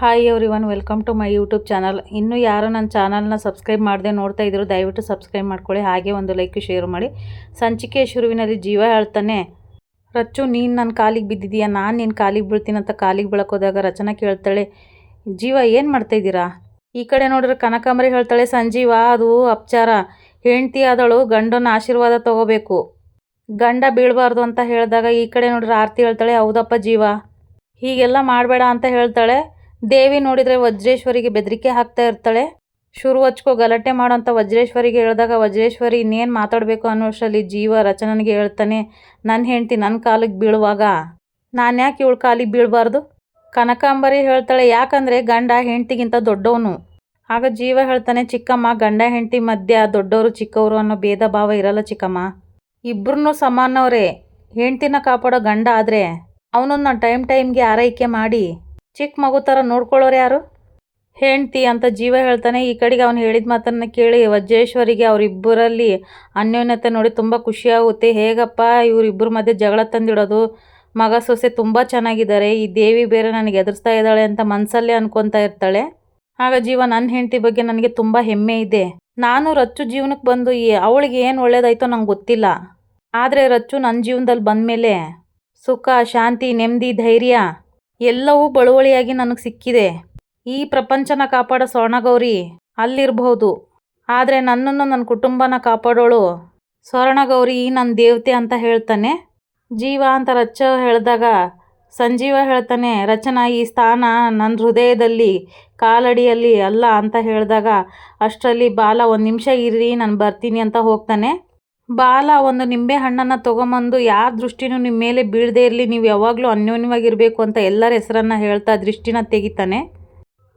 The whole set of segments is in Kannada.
Hi everyone welcome to my YouTube channel ಇನ್ನೂ ಯಾರು ನನ್ನ ಚಾನಲ್ನ ಸಬ್ಸ್ಕ್ರೈಬ್ ಮಾಡದೆ ನೋಡ್ತಾ ಇದ್ರು ದಯವಿಟ್ಟು ಸಬ್ಸ್ಕ್ರೈಬ್ ಮಾಡ್ಕೊಳ್ಳಿ, ಹಾಗೆ ಒಂದು ಲೈಕ್ ಶೇರ್ ಮಾಡಿ. ಸಂಚಿಕೆ ಶುರುವಿನಲ್ಲಿ ಜೀವ ಹೇಳ್ತಾನೆ, ರಚ್ಚು, ನೀನು ನನ್ನ ಕಾಲಿಗೆ ಬಿದ್ದಿದೀಯ? ನಾನು ನಿನ್ನ ಕಾಲಿಗೆ ಬೀಳ್ತೀನಂತ ಕಾಲಿಗೆ ಬೀಳಕೋದಾಗ ರಚನಾ ಕೇಳ್ತಾಳೆ, ಜೀವ ಏನು ಮಾಡ್ತಾಯಿದ್ದೀರಾ ಈ ಕಡೆ ನೋಡಿದ್ರೆ ಕನಕಾಂಬರಿ ಹೇಳ್ತಾಳೆ, ಸಂಜೀವ, ಅದು ಅಪಚಾರ. ಹೆಂಡ್ತಿ ಆದಳು, ಗಂಡನ ಆಶೀರ್ವಾದ ತಗೋಬೇಕು. ಗಂಡ ಬೀಳಬಾರ್ದು ಅಂತ ಹೇಳಿದಾಗ ಈ ಕಡೆ ನೋಡಿದ್ರೆ ಆರತಿ ಹೇಳ್ತಾಳೆ, ಹೌದಪ್ಪ ಜೀವ. ಹೀಗೆಲ್ಲ ಮಾಡಬೇಡ ಅಂತ ಹೇಳ್ತಾಳೆ. ದೇವಿ ನೋಡಿದರೆ ವಜ್ರೇಶ್ವರಿಗೆ ಬೆದರಿಕೆ ಹಾಕ್ತಾ ಇರ್ತಾಳೆ. ಶುರು ಹಚ್ಕೋ ಗಲಾಟೆ ಮಾಡೋ ಅಂತ ವಜ್ರೇಶ್ವರಿಗೆ ಹೇಳಿದಾಗ ವಜ್ರೇಶ್ವರಿ ಇನ್ನೇನು ಮಾತಾಡಬೇಕು ಅನ್ನೋಷ್ಟರಲ್ಲಿ ಜೀವ ರಚನನಿಗೆ ಹೇಳ್ತಾನೆ ನನ್ನ ಹೆಂಡತಿ ನನ್ನ ಕಾಲಿಗೆ ಬೀಳುವಾಗ? ನಾನು ಯಾಕೆ ಇವಳು ಕಾಲಿಗೆ ಬೀಳಬಾರ್ದು? ಕನಕಾಂಬರಿ ಹೇಳ್ತಾಳೆ, ಯಾಕಂದರೆ ಗಂಡ ಹೆಂಡತಿಗಿಂತ ದೊಡ್ಡವನು. ಆಗ ಜೀವ ಹೇಳ್ತಾನೆ, ಚಿಕ್ಕಮ್ಮ, ಗಂಡ ಹೆಂಡತಿ ಮಧ್ಯ ದೊಡ್ಡವರು ಚಿಕ್ಕವರು ಅನ್ನೋ ಭೇದ ಭಾವ ಇರಲ್ಲ ಚಿಕ್ಕಮ್ಮ. ಇಬ್ಬರನ್ನೂ ಸಮಾನವರೇ. ಹೆಂಡ್ತಿನ ಕಾಪಾಡೋ ಗಂಡ ಆದರೆ ಅವನನ್ನು ಟೈಮ್ ಟೈಮ್ಗೆ ಆರೈಕೆ ಮಾಡಿ ಚಿಕ್ಕ ಮಗು ಥರ ನೋಡ್ಕೊಳ್ಳೋರು ಯಾರು? ಹೆಂಡ್ತಿ ಅಂತ ಜೀವ ಹೇಳ್ತಾನೆ. ಈ ಕಡೆಗೆ ಅವನು ಹೇಳಿದ ಮಾತನ್ನು ಕೇಳಿ ವಜ್ರೇಶ್ವರಿಗೆ ಅವರಿಬ್ಬರಲ್ಲಿ ಅನ್ಯೋನ್ಯತೆ ನೋಡಿ ತುಂಬ ಖುಷಿಯಾಗುತ್ತೆ. ಹೇಗಪ್ಪ, ಇವರಿಬ್ಬರ ಮಧ್ಯೆ ಜಗಳ ತಂದಿಡೋದು? ಮಗ ಸೊಸೆ ತುಂಬ ಚೆನ್ನಾಗಿದ್ದಾರೆ. ಈ ದೇವಿ ಬೇರೆ ನನಗೆ ಎದುರಿಸ್ತಾ ಇದ್ದಾಳೆ ಅಂತ ಮನಸ್ಸಲ್ಲೇ ಅನ್ಕೊತಾ ಇರ್ತಾಳೆ. ಆಗ ಜೀವ ನನ್ನ ಹೆಂಡತಿ ಬಗ್ಗೆ ನನಗೆ ತುಂಬ ಹೆಮ್ಮೆ ಇದೆ. ನಾನು ರಚ್ಚು ಜೀವನಕ್ಕೆ ಬಂದು ಈ ಅವಳಿಗೆ ಏನು ಒಳ್ಳೇದಾಯ್ತೋ ನಂಗೆ ಗೊತ್ತಿಲ್ಲ. ಆದರೆ ರಚ್ಚು ನನ್ನ ಜೀವನದಲ್ಲಿ ಬಂದಮೇಲೆ ಸುಖ, ಶಾಂತಿ, ನೆಮ್ಮದಿ, ಧೈರ್ಯ ಎಲ್ಲವೂ ಬಳುವಳಿಯಾಗಿ ನನಗೆ ಸಿಕ್ಕಿದೆ. ಈ ಪ್ರಪಂಚನ ಕಾಪಾಡೋ ಸ್ವರ್ಣಗೌರಿ ಅಲ್ಲಿರಬಹುದು. ಆದರೆ ನನ್ನನ್ನು ನನ್ನ ಕುಟುಂಬನ ಕಾಪಾಡೋಳು ಸ್ವರ್ಣಗೌರಿ ನನ್ನ ದೇವತೆ ಅಂತ ಹೇಳ್ತಾನೆ. ಜೀವ ಅಂತ ರಚ ಹೇಳಿದಾಗ ಸಂಜೀವ ಹೇಳ್ತಾನೆ, ರಚನಾ, ಈ ಸ್ಥಾನ ನನ್ನ ಹೃದಯದಲ್ಲಿ, ಕಾಲಡಿಯಲ್ಲಿ ಅಲ್ಲ ಅಂತ ಹೇಳಿದಾಗ ಅಷ್ಟರಲ್ಲಿ, ಬಾಲ, ಒಂದು ನಿಮಿಷ ಇರ್ರಿ ನಾನು ಬರ್ತೀನಿ ಅಂತ ಹೋಗ್ತಾನೆ. ಬಾಲ, ಒಂದು ನಿಂಬೆ ಹಣ್ಣನ್ನು ತಗೊಂಬಂದು ಯಾರ ದೃಷ್ಟಿನೂ ನಿಮ್ಮ ಮೇಲೆ ಬೀಳದೇ ಇರಲಿ, ನೀವು ಯಾವಾಗಲೂ ಅನ್ಯೋನ್ಯವಾಗಿರಬೇಕು ಅಂತ ಎಲ್ಲರ ಹೆಸರನ್ನು ಹೇಳ್ತಾ ದೃಷ್ಟಿನ ತೆಗಿತಾನೆ.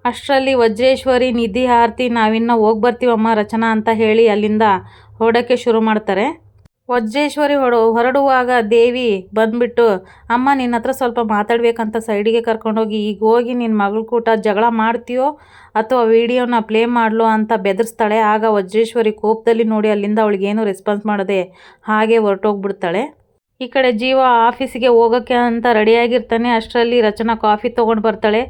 ಅಷ್ಟರಲ್ಲಿ ವಜ್ರೇಶ್ವರಿ ನಿಧಿ ಆರತಿ ನಾವಿನ್ನ ಹೋಗಿ ಬರ್ತೀವಮ್ಮ ರಚನಾ ಅಂತ ಹೇಳಿ ಅಲ್ಲಿಂದ ಹೊರಡೋಕ್ಕೆ ಶುರು ಮಾಡ್ತಾರೆ. ವಜ್ರೇಶ್ವರಿ ಹೊಡ, ಹೊರಡುವಾಗ ದೇವಿ ಬಂದ್ಬಿಟ್ಟು, ಅಮ್ಮ, ನಿನ್ನ ಹತ್ರ ಸ್ವಲ್ಪ ಮಾತಾಡಬೇಕಂತ ಸೈಡಿಗೆ ಕರ್ಕೊಂಡೋಗಿ, ಈಗ ಹೋಗಿ ನಿನ್ನ ಮಗಳ ಕೂಟ ಜಗಳ ಮಾಡ್ತೀಯೋ ಅಥವಾ ವಿಡಿಯೋನ ಪ್ಲೇ ಮಾಡಲೋ ಅಂತ ಬೆದರಿಸ್ತಾಳೆ. ಆಗ ವಜ್ರೇಶ್ವರಿ ಕೋಪದಲ್ಲಿ ನೋಡಿ ಅಲ್ಲಿಂದ ಅವಳಿಗೇನು ರೆಸ್ಪಾನ್ಸ್ ಮಾಡದೆ ಹಾಗೆ ಹೊರಟೋಗ್ಬಿಡ್ತಾಳೆ. ಈ ಕಡೆ ಜೀವ ಆಫೀಸಿಗೆ ಹೋಗೋಕ್ಕೆ ಅಂತ ರೆಡಿಯಾಗಿರ್ತಾನೆ. ಅಷ್ಟರಲ್ಲಿ ರಚನಾ ಕಾಫಿ ತೊಗೊಂಡು ಬರ್ತಾಳೆ.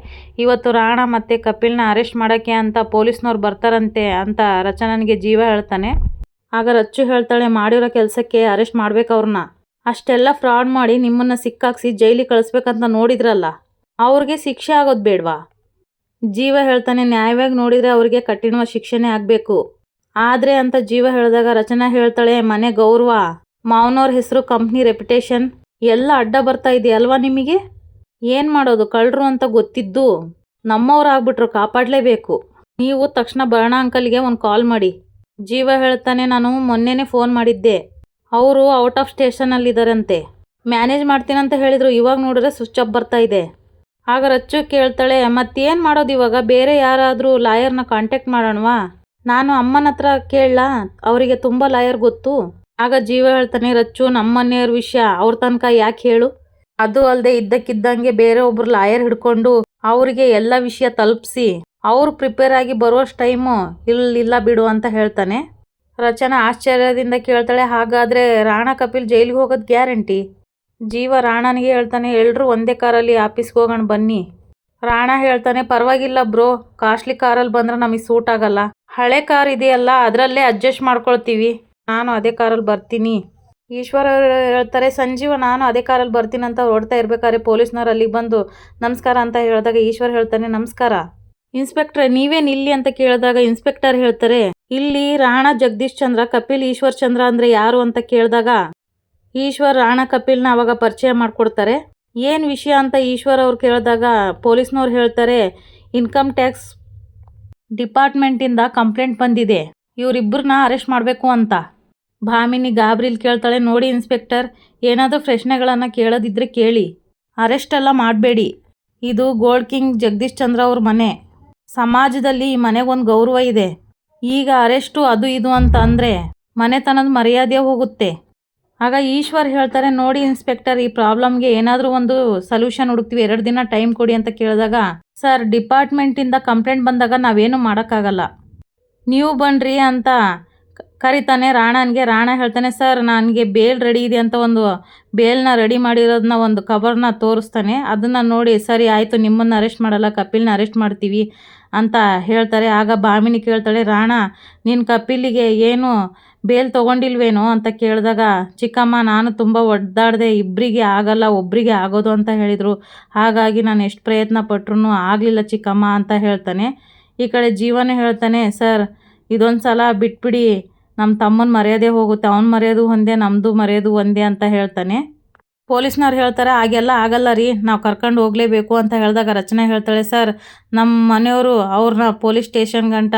ಇವತ್ತು ರಾಣ ಮತ್ತು ಕಪಿಲ್ನ ಅರೆಸ್ಟ್ ಮಾಡೋಕ್ಕೆ ಅಂತ ಪೊಲೀಸ್ನವ್ರು ಬರ್ತಾರಂತೆ ಅಂತ ರಚನನಿಗೆ ಜೀವ ಹೇಳ್ತಾನೆ. ಆಗ ರಚ್ಚು ಹೇಳ್ತಾಳೆ, ಮಾಡಿರೋ ಕೆಲಸಕ್ಕೆ ಅರೆಸ್ಟ್ ಮಾಡ್ಬೇಕು ಅವ್ರನ್ನ. ಅಷ್ಟೆಲ್ಲ ಫ್ರಾಡ್ ಮಾಡಿ ನಿಮ್ಮನ್ನು ಸಿಕ್ಕಾಕ್ಸಿ ಜೈಲಿಗೆ ಕಳಿಸ್ಬೇಕಂತ ನೋಡಿದ್ರಲ್ಲ, ಅವ್ರಿಗೆ ಶಿಕ್ಷೆ ಆಗೋದು ಬೇಡವಾ? ಜೀವ ಹೇಳ್ತಾನೆ, ನ್ಯಾಯವಾಗಿ ನೋಡಿದರೆ ಅವ್ರಿಗೆ ಕಠಿಣ ಶಿಕ್ಷೆನೇ ಆಗಬೇಕು. ಆದರೆ ಅಂತ ಜೀವ ಹೇಳಿದಾಗ ರಚನಾ ಹೇಳ್ತಾಳೆ, ಮನೆ ಗೌರವ, ಮಾವನವ್ರ ಹೆಸರು ಕಂಪ್ನಿ ರೆಪ್ಯುಟೇಷನ್ ಎಲ್ಲ ಅಡ್ಡ ಬರ್ತಾ ಇದೆಯಲ್ವಾ ನಿಮಗೆ? ಏನು ಮಾಡೋದು, ಕಳ್ಳರು ಅಂತ ಗೊತ್ತಿದ್ದು ನಮ್ಮವ್ರು ಆಗ್ಬಿಟ್ರು ಕಾಪಾಡಲೇಬೇಕು. ನೀವು ತಕ್ಷಣ ಬರಣ ಅಂಕಲ್ಗೆ ಒಂದು ಕಾಲ್ ಮಾಡಿ. ಜೀವ ಹೇಳ್ತಾನೆ, ನಾನು ಮೊನ್ನೆನೇ ಫೋನ್ ಮಾಡಿದ್ದೆ. ಅವರು ಔಟ್ ಆಫ್ ಸ್ಟೇಷನಲ್ಲಿದ್ದಾರಂತೆ ಮ್ಯಾನೇಜ್ ಮಾಡ್ತೀನಂತ ಹೇಳಿದರು, ಇವಾಗ ನೋಡಿದ್ರೆ ಸ್ವಿಚ್ ಆಫ್ ಬರ್ತಾ ಇದೆ. ಆಗ ರಚ್ಚು ಕೇಳ್ತಾಳೆ, ಮತ್ತೇನು ಮಾಡೋದು ಇವಾಗ? ಬೇರೆ ಯಾರಾದರೂ ಲಾಯರ್ನ ಕಾಂಟ್ಯಾಕ್ಟ್ ಮಾಡೋಣವಾ? ನಾನು ಅಮ್ಮನ ಹತ್ರ ಕೇಳಲಾ? ಅವರಿಗೆ ತುಂಬ ಲಾಯರ್ ಗೊತ್ತು? ಆಗ ಜೀವ ಹೇಳ್ತಾನೆ, ರಚ್ಚು, ನಮ್ಮನೆಯವ್ರ ವಿಷಯ, ಅವ್ರ ತನಕ ಯಾಕೆ ಹೇಳು? ಅದು ಅಲ್ಲದೆ ಇದ್ದಕ್ಕಿದ್ದಂಗೆ ಬೇರೆ ಒಬ್ರು ಲಾಯರ್ ಹಿಡ್ಕೊಂಡು ಅವರಿಗೆ ಎಲ್ಲ ವಿಷಯ ತಲುಪಿಸಿ. ಅವರು ಪ್ರಿಪೇರ್ ಆಗಿ ಬರುವಷ್ಟು ಟೈಮು ಇಲ್ಲಿಲ್ಲ ಬಿಡು ಅಂತ ಹೇಳ್ತಾನೆ. ರಚನಾ ಆಶ್ಚರ್ಯದಿಂದ ಕೇಳ್ತಾಳೆ, ಹಾಗಾದರೆ ರಾಣಾ ಕಪಿಲ್ ಜೈಲಿಗೆ ಹೋಗೋದು ಗ್ಯಾರಂಟಿ? ಜೀವ ರಾಣನಿಗೆ ಹೇಳ್ತಾನೆ ಎಲ್ಲರೂ ಒಂದೇ ಕಾರಲ್ಲಿ ಆಫೀಸ್ಗೆ ಹೋಗೋಣ ಬನ್ನಿ. ರಾಣ ಹೇಳ್ತಾನೆ, ಪರವಾಗಿಲ್ಲ ಬ್ರೋ ಕಾಸ್ಟ್ಲಿ ಕಾರಲ್ಲಿ ಬಂದ್ರೆ ನಮಗೆ ಸೂಟ್ ಆಗಲ್ಲ. ಹಳೆ ಕಾರ್ ಇದೆಯಲ್ಲ, ಅದರಲ್ಲೇ ಅಡ್ಜಸ್ಟ್ ಮಾಡ್ಕೊಳ್ತೀವಿ. ನಾನು ಅದೇ ಕಾರಲ್ಲಿ ಬರ್ತೀನಿ. ಈಶ್ವರ ಹೇಳ್ತಾರೆ, ಸಂಜೀವ, ನಾನು ಅದೇ ಕಾರಲ್ಲಿ ಬರ್ತೀನಿ ಅಂತ ಹೊರಡ್ತಾ ಇರ್ಬೇಕಾದ್ರೆ ಪೊಲೀಸ್ನವ್ರು ಅಲ್ಲಿಗೆ ಬಂದು ನಮಸ್ಕಾರ ಅಂತ ಹೇಳಿದಾಗ ಈಶ್ವರ್ ಹೇಳ್ತಾನೆ, ನಮಸ್ಕಾರ. ಇನ್ಸ್ಪೆಕ್ಟ್ರೆ, ನೀವೇನು ಇಲ್ಲಿ ಅಂತ ಕೇಳಿದಾಗ ಇನ್ಸ್ಪೆಕ್ಟರ್ ಹೇಳ್ತಾರೆ, ಇಲ್ಲಿ ರಾಣಾ ಜಗದೀಶ್ ಚಂದ್ರ, ಕಪಿಲ್ ಈಶ್ವರ್ ಚಂದ್ರ ಅಂದ್ರೆ ಯಾರು ಅಂತ ಕೇಳಿದಾಗ, ಈಶ್ವರ್ ರಾಣಾ ಕಪಿಲ್ನ ಅವಾಗ ಪರಿಚಯ ಮಾಡಿಕೊಡ್ತಾರೆ. ಏನು ವಿಷಯ ಅಂತ ಈಶ್ವರ್ ಅವ್ರು ಕೇಳಿದಾಗ ಪೊಲೀಸ್ನವ್ರು ಹೇಳ್ತಾರೆ, ಇನ್ಕಮ್ ಟ್ಯಾಕ್ಸ್ ಡಿಪಾರ್ಟ್ಮೆಂಟಿಂದ ಕಂಪ್ಲೇಂಟ್ ಬಂದಿದೆ ಇವರಿಬ್ಬರನ್ನ ಅರೆಸ್ಟ್ ಮಾಡಬೇಕು ಅಂತ. ಭಾಮಿನಿ ಗಾಬ್ರಿಲ್ ಕೇಳ್ತಾಳೆ, ನೋಡಿ ಇನ್ಸ್ಪೆಕ್ಟರ್, ಏನಾದರೂ ಪ್ರಶ್ನೆಗಳನ್ನು ಕೇಳೋದಿದ್ರೆ ಕೇಳಿ, ಅರೆಸ್ಟ್ ಎಲ್ಲ ಮಾಡಬೇಡಿ. ಇದು ಗೋಲ್ಡ್ ಕಿಂಗ್ ಜಗದೀಶ್ ಚಂದ್ರ ಅವ್ರ ಮನೆ. ಸಮಾಜದಲ್ಲಿ ಈ ಮನೆಗೊಂದು ಗೌರವ ಇದೆ. ಈಗ ಅರೆಸ್ಟು ಅದು ಇದು ಅಂತ ಅಂದರೆ ಮನೆತನದ ಮರ್ಯಾದೆ ಹೋಗುತ್ತೆ. ಆಗ ಈಶ್ವರ್ ಹೇಳ್ತಾರೆ, ನೋಡಿ ಇನ್ಸ್ಪೆಕ್ಟರ್, ಈ ಪ್ರಾಬ್ಲಮ್ಗೆ ಏನಾದರೂ ಒಂದು ಸೊಲ್ಯೂಷನ್ ಹುಡುಕ್ತೀವಿ, ಎರಡು ದಿನ ಟೈಮ್ ಕೊಡಿ ಅಂತ ಕೇಳಿದಾಗ, ಸರ್, ಡಿಪಾರ್ಟ್ಮೆಂಟಿಂದ ಕಂಪ್ಲೇಂಟ್ ಬಂದಾಗ ನಾವೇನು ಮಾಡೋಕ್ಕಾಗಲ್ಲ. ನೀವು ಬನ್ನಿರಿ ಅಂತ ಕರಿತಾನೆ, ರಾಣನ್ಗೆ, ರಾಣ ಹೇಳ್ತಾನೆ, ಸರ್, ನನಗೆ ಬೇಲ್ ರೆಡಿ ಇದೆ ಅಂತ ಒಂದು ಬೇಲ್ನ ರೆಡಿ ಮಾಡಿರೋದನ್ನ ಒಂದು ಕವರ್ನ ತೋರಿಸ್ತಾನೆ. ಅದನ್ನು ನೋಡಿ, ಸರಿ, ಆಯಿತು, ನಿಮ್ಮನ್ನು ಅರೆಸ್ಟ್ ಮಾಡಲ್ಲ, ಕಪಿಲ್ನ ಅರೆಸ್ಟ್ ಮಾಡ್ತೀವಿ ಅಂತ ಹೇಳ್ತಾರೆ. ಆಗ ಭಾಮಿನಿ ಕೇಳ್ತಾಳೆ, ರಾಣ, ನೀನು ಕಪಿಲಿಗೆ ಏನು ಬೇಲ್ ತೊಗೊಂಡಿಲ್ವೇನೋ ಅಂತ ಕೇಳಿದಾಗ, ಚಿಕ್ಕಮ್ಮ, ನಾನು ತುಂಬ ಒದ್ದಾಡಿದೆ ಇಬ್ಬರಿಗೆ ಆಗಲ್ಲ ಒಬ್ಬರಿಗೆ ಆಗೋದು ಅಂತ ಹೇಳಿದರು. ಹಾಗಾಗಿ ನಾನು ಎಷ್ಟು ಪ್ರಯತ್ನ ಪಟ್ರೂ ಆಗಲಿಲ್ಲ ಚಿಕ್ಕಮ್ಮ ಅಂತ ಹೇಳ್ತಾನೆ. ಈ ಕಡೆ ಜೀವನ ಹೇಳ್ತಾನೆ, ಸರ್ ಇದೊಂದು ಸಲ ಬಿಟ್ಬಿಡಿ ನಮ್ಮ ತಮ್ಮನ ಮರ್ಯಾದೆ ಹೋಗುತ್ತೆ, ಅವ್ನ ಮರ್ಯಾದೆ ಒಂದೇ ನಮ್ಮದು ಮರ್ಯಾದೆ ಒಂದೇ ಅಂತ ಹೇಳ್ತಾನೆ. ಪೊಲೀಸ್ನವ್ರು ಹೇಳ್ತಾರೆ, ಹಾಗೆಲ್ಲ ಆಗಲ್ಲ ರೀ, ನಾವು ಕರ್ಕೊಂಡು ಹೋಗಲೇಬೇಕು ಅಂತ ಹೇಳಿದಾಗ ರಚನೆ ಹೇಳ್ತಾಳೆ, ಸರ್ ನಮ್ಮ ಮನೆಯವರು ಅವ್ರನ್ನ ಪೊಲೀಸ್ ಸ್ಟೇಷನ್ ಗಂಟ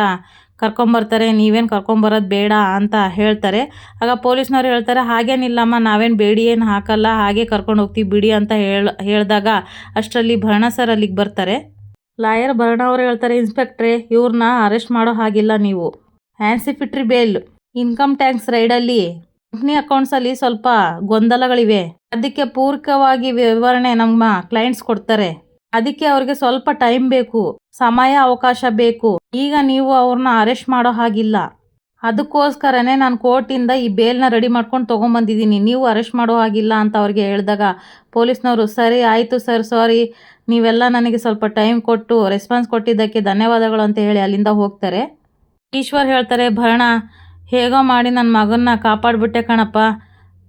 ಕರ್ಕೊಂಬರ್ತಾರೆ, ನೀವೇನು ಕರ್ಕೊಂಬರೋದು ಬೇಡ ಅಂತ ಹೇಳ್ತಾರೆ. ಆಗ ಪೊಲೀಸ್ನವ್ರು ಹೇಳ್ತಾರೆ, ಹಾಗೇನಿಲ್ಲಮ್ಮ, ನಾವೇನು ಬೇಡಿ, ಏನು ಹಾಕಲ್ಲ, ಹಾಗೆ ಕರ್ಕೊಂಡು ಹೋಗ್ತೀವಿ ಬಿಡಿ ಅಂತ ಹೇಳ, ಹೇಳಿದಾಗ ಅಷ್ಟರಲ್ಲಿ ಭರಣ ಸರ್ ಅಲ್ಲಿಗೆ ಬರ್ತಾರೆ. ಲಾಯರ್ ಭರಣ ಅವರು ಹೇಳ್ತಾರೆ, ಇನ್ಸ್ಪೆಕ್ಟ್ರೆ ಇವ್ರನ್ನ ಅರೆಸ್ಟ್ ಮಾಡೋ ಹಾಗಿಲ್ಲ ನೀವು. Anticipatory bail. ಇನ್ಕಮ್ ಟ್ಯಾಕ್ಸ್ ರೈಡಲ್ಲಿ ಕಂಪ್ನಿ ಅಕೌಂಟ್ಸಲ್ಲಿ ಸ್ವಲ್ಪ ಗೊಂದಲಗಳಿವೆ. ಅದಕ್ಕೆ ಪೂರಕವಾಗಿ ವಿವರಣೆ ನಮ್ಮ ಕ್ಲೈಂಟ್ಸ್ ಕೊಡ್ತಾರೆ. ಅದಕ್ಕೆ ಅವ್ರಿಗೆ ಸ್ವಲ್ಪ ಟೈಮ್ ಬೇಕು, ಸಮಯ ಅವಕಾಶ ಬೇಕು. ಈಗ ನೀವು ಅವ್ರನ್ನ ಅರೆಸ್ಟ್ ಮಾಡೋ ಹಾಗಿಲ್ಲ. ಅದಕ್ಕೋಸ್ಕರನೇ ನಾನು ಕೋರ್ಟಿಂದ ಈ ಬೇಲ್ನ ರೆಡಿ ಮಾಡ್ಕೊಂಡು ತೊಗೊಂಬಂದಿದ್ದೀನಿ. ನೀವು ಅರೆಸ್ಟ್ ಮಾಡೋ ಹಾಗಿಲ್ಲ ಅಂತ ಅವ್ರಿಗೆ ಹೇಳಿದಾಗ ಪೊಲೀಸ್ನವರು, ಸರಿ, ಆಯಿತು ಸರ್ ಸಾರಿ ನೀವೆಲ್ಲ ನನಗೆ ಸ್ವಲ್ಪ ಟೈಮ್ ಕೊಟ್ಟು ರೆಸ್ಪಾನ್ಸ್ ಕೊಟ್ಟಿದ್ದಕ್ಕೆ ಧನ್ಯವಾದಗಳು ಅಂತ ಹೇಳಿ ಅಲ್ಲಿಂದ ಹೋಗ್ತಾರೆ. ಈಶ್ವರ್ ಹೇಳ್ತಾರೆ, ಭರಣ ಹೇಗೋ ಮಾಡಿ ನನ್ನ ಮಗನ್ನ ಕಾಪಾಡಿಬಿಟ್ಟೆ ಕಣಪ್ಪ.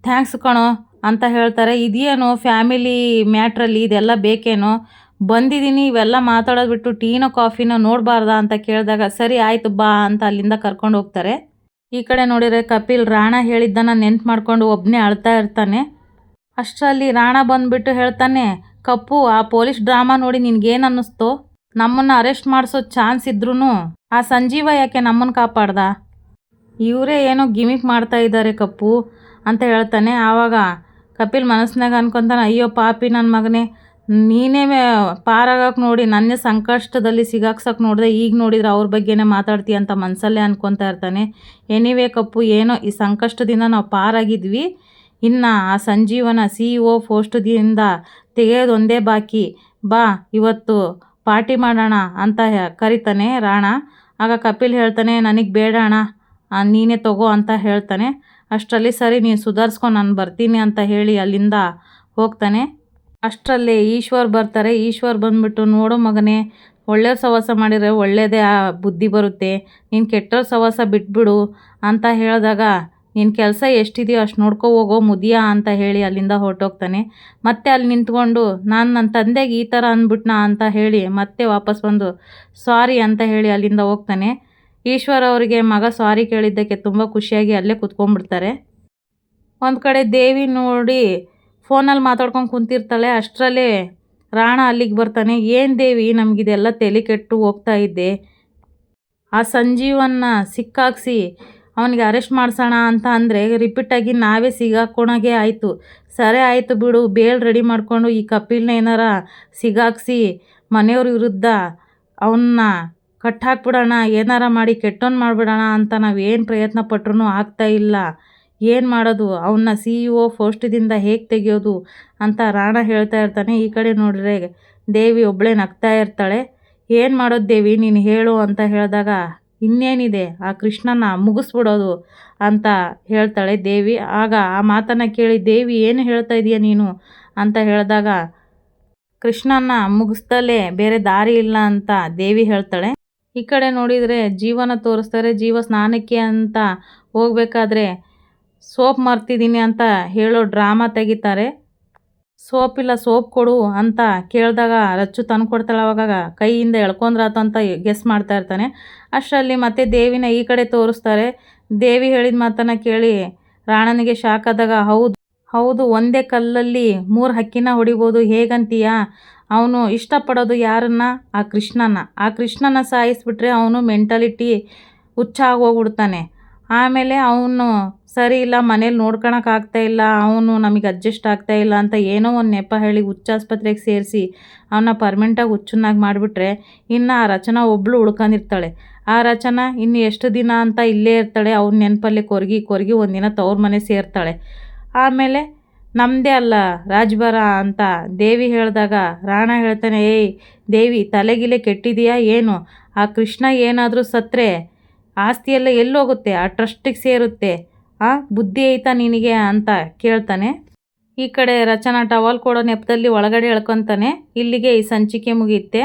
ಥ್ಯಾಂಕ್ಸ್ ಕಣೋ ಅಂತ ಹೇಳ್ತಾರೆ. ಇದೇನು ಫ್ಯಾಮಿಲಿ ಮ್ಯಾಟ್ರಲ್ಲಿ ಇದೆಲ್ಲ ಬೇಕೇನೋ? ಬಂದಿದ್ದೀನಿ, ಇವೆಲ್ಲ ಮಾತಾಡೋದು ಬಿಟ್ಟು ಟೀನೋ ಕಾಫಿನೋ ನೋಡಬಾರ್ದಾ ಅಂತ ಕೇಳಿದಾಗ, ಸರಿ ಆಯಿತು ಬಾ ಅಂತ ಅಲ್ಲಿಂದ ಕರ್ಕೊಂಡು ಹೋಗ್ತಾರೆ. ಈ ಕಡೆ ನೋಡಿದರೆ ಕಪಿಲ್ ರಾಣ ಹೇಳಿದ್ದನ್ನು ನೆನ್ಪು ಮಾಡ್ಕೊಂಡು ಒಬ್ಬನೇ ಅಳ್ತಾ ಇರ್ತಾನೆ. ಅಷ್ಟರಲ್ಲಿ ರಾಣ ಬಂದುಬಿಟ್ಟು ಹೇಳ್ತಾನೆ, ಕಪ್ಪು, ಆ ಪೊಲೀಸ್ ಡ್ರಾಮಾ ನೋಡಿ ನಿನಗೇನು ಅನ್ನಿಸ್ತು? ನಮ್ಮನ್ನು ಅರೆಸ್ಟ್ ಮಾಡಿಸೋ ಚಾನ್ಸ್ ಇದ್ರೂ ಆ ಸಂಜೀವ ಯಾಕೆ ನಮ್ಮನ್ನು ಕಾಪಾಡ್ದ? ಇವರೇ ಏನೋ ಗಿಮಿಕ್ ಮಾಡ್ತಾ ಇದ್ದಾರೆ ಕಪ್ಪು ಅಂತ ಹೇಳ್ತಾನೆ. ಆವಾಗ ಕಪಿಲ್ ಮನಸ್ಸಿನಾಗ ಅನ್ಕೊತಾನೆ, ಅಯ್ಯೋ ಪಾಪಿ ನನ್ನ ಮಗನೇ, ನೀನೇ ಪಾರಾಗಕ್ಕೆ ನೋಡಿ, ನನ್ನೇ ಸಂಕಷ್ಟದಲ್ಲಿ ಸಿಗಾಕ್ಸಕ್ಕೆ ನೋಡಿದೆ, ಈಗ ನೋಡಿದ್ರೆ ಅವ್ರ ಬಗ್ಗೆನೇ ಮಾತಾಡ್ತೀಯ ಅಂತ ಮನಸ್ಸಲ್ಲೇ ಅನ್ಕೊತಾ ಇರ್ತಾನೆ. ಎನಿವೇ ಕಪ್ಪು, ಏನೋ ಈ ಸಂಕಷ್ಟದಿಂದ ನಾವು ಪಾರಾಗಿದ್ವಿ. ಇನ್ನು ಆ ಸಂಜೀವನ ಸಿ ಇ ಒ ಪೋಸ್ಟದಿಂದ ತೆಗೆಯೋದೊಂದೇ ಬಾಕಿ. ಬಾ, ಇವತ್ತು ಪಾರ್ಟಿ ಮಾಡೋಣ ಅಂತ ಕರಿತಾನೆ ರಾಣ. ಆಗ ಕಪಿಲ್ ಹೇಳ್ತಾನೆ, ನನಗೆ ಬೇಡ ನೀನೇ ತಗೋ ಅಂತ ಹೇಳ್ತಾನೆ. ಅಷ್ಟರಲ್ಲಿ, ಸರಿ, ನೀನು ಸುಧಾರಿಸ್ಕೊಂಡು ನಾನು ಬರ್ತೀನಿ ಅಂತ ಹೇಳಿ ಅಲ್ಲಿಂದ ಹೋಗ್ತಾನೆ. ಅಷ್ಟರಲ್ಲಿ ಈಶ್ವರ್ ಬರ್ತಾರೆ. ಈಶ್ವರ್ ಬಂದುಬಿಟ್ಟು, ನೋಡು ಮಗನೇ ಒಳ್ಳೆಯ ಸವಾಸ ಮಾಡಿದರೆ ಒಳ್ಳೆಯದೇ ಆ, ಬುದ್ಧಿ ಬರುತ್ತೆ. ನೀನು ಕೆಟ್ಟವ್ರ ಸವಾಸ ಬಿಟ್ಬಿಡು ಅಂತ ಹೇಳಿದಾಗ ನಿನ್ನ ಕೆಲಸ ಎಷ್ಟಿದೆಯೋ ಅಷ್ಟು ನೋಡ್ಕೊ ಹೋಗೋ, ಮುದಿಯಾ ಅಂತ ಹೇಳಿ ಅಲ್ಲಿಂದ ಹೊರಟೋಗ್ತಾನೆ. ಮತ್ತೆ ಅಲ್ಲಿ ನಿಂತ್ಕೊಂಡು, ನಾನು ನನ್ನ ತಂದೆಗೆ ಈ ಥರ ಅಂದ್ಬಿಟ್ನಾ ಅಂತ ಹೇಳಿ ಮತ್ತೆ ವಾಪಸ್ ಬಂದು, ಸಾರಿ ಅಂತ ಹೇಳಿ ಅಲ್ಲಿಂದ ಹೋಗ್ತಾನೆ. ಈಶ್ವರ್ ಅವರಿಗೆ ಮಗ ಸಾರಿ ಕೇಳಿದ್ದಕ್ಕೆ ತುಂಬ ಖುಷಿಯಾಗಿ ಅಲ್ಲೇ ಕುತ್ಕೊಂಡ್ಬಿಡ್ತಾರೆ. ಒಂದು ಕಡೆ ದೇವಿ ನೋಡಿ ಫೋನಲ್ಲಿ ಮಾತಾಡ್ಕೊಂಡು ಕುಂತಿರ್ತಾಳೆ. ಅಷ್ಟರಲ್ಲೇ ರಾಣ ಅಲ್ಲಿಗೆ ಬರ್ತಾನೆ. ಏನು ದೇವಿ, ನಮಗಿದೆಲ್ಲ ತಲೆ ಕೆಟ್ಟು ಹೋಗ್ತಾ ಇದ್ದೆ ಆ ಸಂಜೀವನ್ನ ಸಿಕ್ಕಾಕ್ಸಿ ಅವನಿಗೆ ಅರೆಸ್ಟ್ ಮಾಡಿಸೋಣ ಅಂತ ಅಂದರೆ ರಿಪೀಟಾಗಿ ನಾವೇ ಸಿಗಾಕೋಣಗೆ ಆಯಿತು. ಸರಿ ಆಯಿತು ಬಿಡು, ಬೇಲ್ ರೆಡಿ ಮಾಡಿಕೊಂಡು ಈ ಕಪಿಲ್ನ ಏನಾರ ಸಿಗಾಕ್ಸಿ ಮನೆಯವ್ರ ವಿರುದ್ಧ ಅವನ್ನ ಕಟ್ಟಾಕ್ಬಿಡೋಣ, ಏನಾರ ಮಾಡಿ ಕೆಟ್ಟೋನ್ ಮಾಡಿಬಿಡೋಣ ಅಂತ ನಾವು ಏನು ಪ್ರಯತ್ನ ಪಟ್ರೂ ಆಗ್ತಾ ಇಲ್ಲ. ಏನು ಮಾಡೋದು? ಅವನ್ನ ಸಿ ಇ ಒ ಪೋಸ್ಟದಿಂದ ಹೇಗೆ ತೆಗೆಯೋದು ಅಂತ ರಾಣ ಹೇಳ್ತಾ ಇರ್ತಾನೆ ಈ ಕಡೆ ನೋಡಿದ್ರೆ ದೇವಿ ಒಬ್ಬಳೇ ನಗ್ತಾ ಇರ್ತಾಳೆ. ಏನು ಮಾಡೋದು ದೇವಿ? ನೀನು ಹೇಳು ಅಂತ ಹೇಳಿದಾಗ, ಇನ್ನೇನಿದೆ? ಆ ಕೃಷ್ಣನ ಮುಗಿಸ್ಬಿಡೋದು ಅಂತ ಹೇಳ್ತಾಳೆ ದೇವಿ. ಆಗ ಆ ಮಾತನ್ನು ಕೇಳಿ, ದೇವಿ ಏನು ಹೇಳ್ತಾ ಇದೀಯ ನೀನು ಅಂತ ಹೇಳಿದಾಗ ಕೃಷ್ಣನ ಮುಗಿಸ್ದಲೇ ಬೇರೆ ದಾರಿ ಇಲ್ಲ ಅಂತ ದೇವಿ ಹೇಳ್ತಾಳೆ. ಈ ಕಡೆ ನೋಡಿದರೆ ಜೀವನ ತೋರಿಸ್ತಾರೆ, ಜೀವ ಸ್ನಾನಕ್ಕೆ ಅಂತ ಹೋಗಬೇಕಾದ್ರೆ ಸೋಪ್ ಮರ್ತಿದ್ದೀನಿ ಅಂತ ಹೇಳೋ ಡ್ರಾಮಾ ತೆಗಿತಾರೆ. ಸೋಪ್ ಇಲ್ಲ ಸೋಪ್ ಕೊಡು ಅಂತ ಕೇಳಿದಾಗ ರಚ್ಚು ತಂದು ಕೊಡ್ತಾಳೆ, ಅವಾಗ ಕೈಯಿಂದ ಎಳ್ಕೊಂಡ್ರಾತು ಅಂತ ಗೆಸ್ ಮಾಡ್ತಾ ಇರ್ತಾನೆ. ಅಷ್ಟರಲ್ಲಿ ಮತ್ತೆ ದೇವಿನ ಈ ಕಡೆ ತೋರಿಸ್ತಾರೆ. ದೇವಿ ಹೇಳಿದ ಮಾತನ್ನು ಕೇಳಿ ರಾಣನಿಗೆ ಶಾಕ್ ಆದಾಗ, ಹೌದು ಹೌದು, ಒಂದೇ ಕಲ್ಲಲ್ಲಿ ಮೂರು ಹಕ್ಕಿನ ಹೊಡಿಬೋದು, ಹೇಗಂತೀಯ? ಅವನು ಇಷ್ಟಪಡೋದು ಯಾರನ್ನ? ಆ ಕೃಷ್ಣನ. ಆ ಕೃಷ್ಣನ ಸಾಯಿಸಿಬಿಟ್ರೆ ಅವನು ಮೆಂಟಾಲಿಟಿ ಹುಚ್ಚ ಆಗೋಗ್ಬಿಡ್ತಾನೆ. ಆಮೇಲೆ ಅವನು, ಸರಿ ಇಲ್ಲ, ಮನೇಲಿ ನೋಡ್ಕೊಳಕ್ಕಾಗ್ತಾ ಇಲ್ಲ, ಅವನು ನಮಗೆ ಅಡ್ಜಸ್ಟ್ ಆಗ್ತಾ ಇಲ್ಲ ಅಂತ ಏನೋ ಒಂದು ನೆಪ ಹೇಳಿ ಹುಚ್ಚಾಸ್ಪತ್ರೆಗೆ ಸೇರಿಸಿ ಅವನ್ನ ಪರ್ಮೆಂಟಾಗಿ ಹುಚ್ಚನ್ನಾಗಿ ಮಾಡಿಬಿಟ್ರೆ ಇನ್ನು ಆ ರಚನಾ ಒಬ್ಬಳು ಉಳ್ಕೊಂಡಿರ್ತಾಳೆ. ಆ ರಚನಾ ಇನ್ನು ಎಷ್ಟು ದಿನ ಅಂತ ಇಲ್ಲೇ ಇರ್ತಾಳೆ, ಅವ್ನ ನೆನಪಲ್ಲಿ ಕೊರಗಿ ಕೊರಗಿ ಒಂದಿನ ತವ್ರ ಮನೆ ಸೇರ್ತಾಳೆ. ಆಮೇಲೆ ನಮ್ಮದೇ ಅಲ್ಲ ರಾಜ್ಭರ ಅಂತ ದೇವಿ ಹೇಳಿದಾಗ ರಾಣ ಹೇಳ್ತಾನೆ, ಏಯ್ ದೇವಿ, ತಲೆಗಿಲೆ ಕೆಟ್ಟಿದೆಯಾ ಏನು? ಆ ಕೃಷ್ಣ ಏನಾದರೂ ಸತ್ತರೆ ಆಸ್ತಿಯೆಲ್ಲ ಎಲ್ಲೋಗುತ್ತೆ, ಆ ಟ್ರಸ್ಟಿಗೆ ಸೇರುತ್ತೆ, ಆ ಬುದ್ಧಿ ಐತಾ ನಿನಗೆ? ಅಂತ ಕೇಳ್ತಾನೆ. ಈ ಕಡೆ ರಚನಾ ಟವಲ್ ಕೊಡೋ ನೆಪದಲ್ಲಿ ಒಳಗಡೆ ಹೇಳ್ಕೊತಾನೆ ಇಲ್ಲಿಗೆ ಈ ಸಂಚಿಕೆ ಮುಗಿಯುತ್ತೆ.